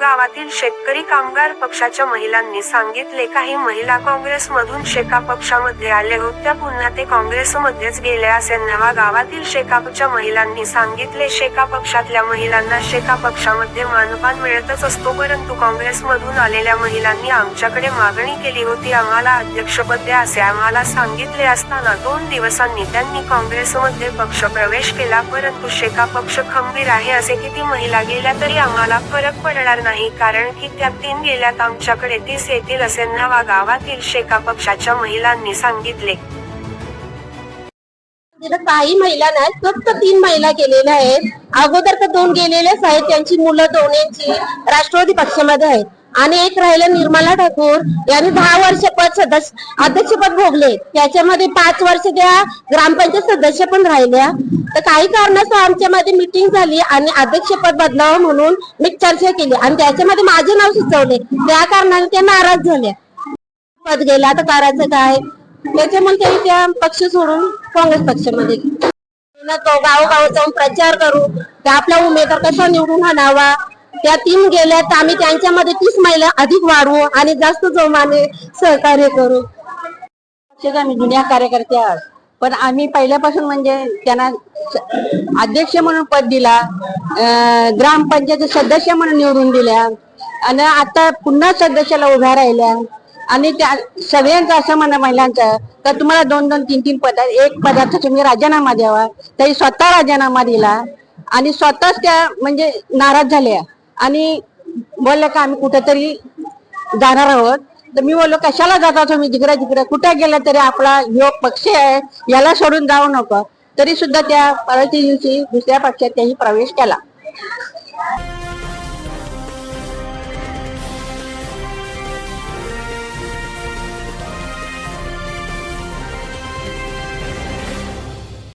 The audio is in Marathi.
गावातील शेतकरी कामगार पक्षाच्या महिलांनी सांगितले काही महिला काँग्रेसमधून शेका पक्षामध्ये आले होत्या. पुन्हा ते काँग्रेसमध्येच गेले असे नवा गावातील शेकापच्या महिलांनी सांगितले. शेका पक्षातल्या महिलांना शेका पक्षामध्ये मानपान मिळतच असतो परंतु काँग्रेसमधून आलेल्या महिलांनी आमच्याकडे मागणी केली होती. आम्हाला अध्यक्षपद द्या असे आम्हाला सांगितले असताना दोन दिवसांनी त्यांनी काँग्रेसमध्ये पक्ष प्रवेश केला. परंतु शेका पक्ष खंबीर आहे असे किती महिला गेल्या तरी आम्हाला फरक पडणार नाही कारण की त्या तीन गेल्यात आमच्याकडे तीस येतील असे नवा गावातील शेका पक्षाच्या महिलांनी सांगितले. तिथं काही महिला नाहीत फक्त तीन महिला गेलेल्या आहेत. अगोदर तर दोन गेलेल्याच आहेत त्यांची मुलं दोन्हीची राष्ट्रवादी पक्षामध्ये आहेत. आणि एक राहिलं निर्मला ठाकूर. यांनी दहा वर्ष पद सदस्य अध्यक्षपद भोगले. त्याच्यामध्ये पाच वर्ष त्या ग्रामपंचायत सदस्य पण राहिल्या. तर काही कारणास्तव आमच्यामध्ये मिटिंग झाली आणि अध्यक्षपद बदलावं म्हणून मी चर्चा केली. आणि त्याच्यामध्ये माझे नाव सुचवले. त्या कारणाने त्या नाराज झाल्या. पद गेला. आता करायचं काय? त्याच्यामुळे त्यांनी त्या पक्ष सोडून काँग्रेस पक्षामध्ये गावोगाव जाऊन प्रचार करू. की आपला उमेदवार कसा निवडून आणावा? त्या तीन गेल्या तर आम्ही त्यांच्यामध्ये तीस महिला अधिक वाढवू आणि जास्त जोमाने सहकार्य करू. पक्षाचे आम्ही जुन्या कार्यकर्ते आहोत. पण आम्ही पहिल्यापासून म्हणजे त्यांना अध्यक्ष म्हणून पद दिला ग्रामपंचायत सदस्य म्हणून निवडून दिल्या आणि आता पुन्हा सदस्याला उभ्या राहिल्या. आणि त्या सगळ्यांचं असं म्हणा महिलांचं तर तुम्हाला दोन दोन तीन तीन पद एक पदार्थ तुम्ही राजीनामा द्यावा तरी स्वतः राजीनामा दिला. आणि स्वतःच त्या म्हणजे नाराज झाल्या. आणि बोलले का आम्ही कुठेतरी जाणार आहोत. तर मी बोललो कशाला जाता तुम्ही? जिकडे जिकडे कुठे गेला तरी आपला जो पक्ष आहे याला सोडून जाऊ नको. तरी सुद्धा त्या परत दिवशी दुसऱ्या पक्षात त्याही प्रवेश केला.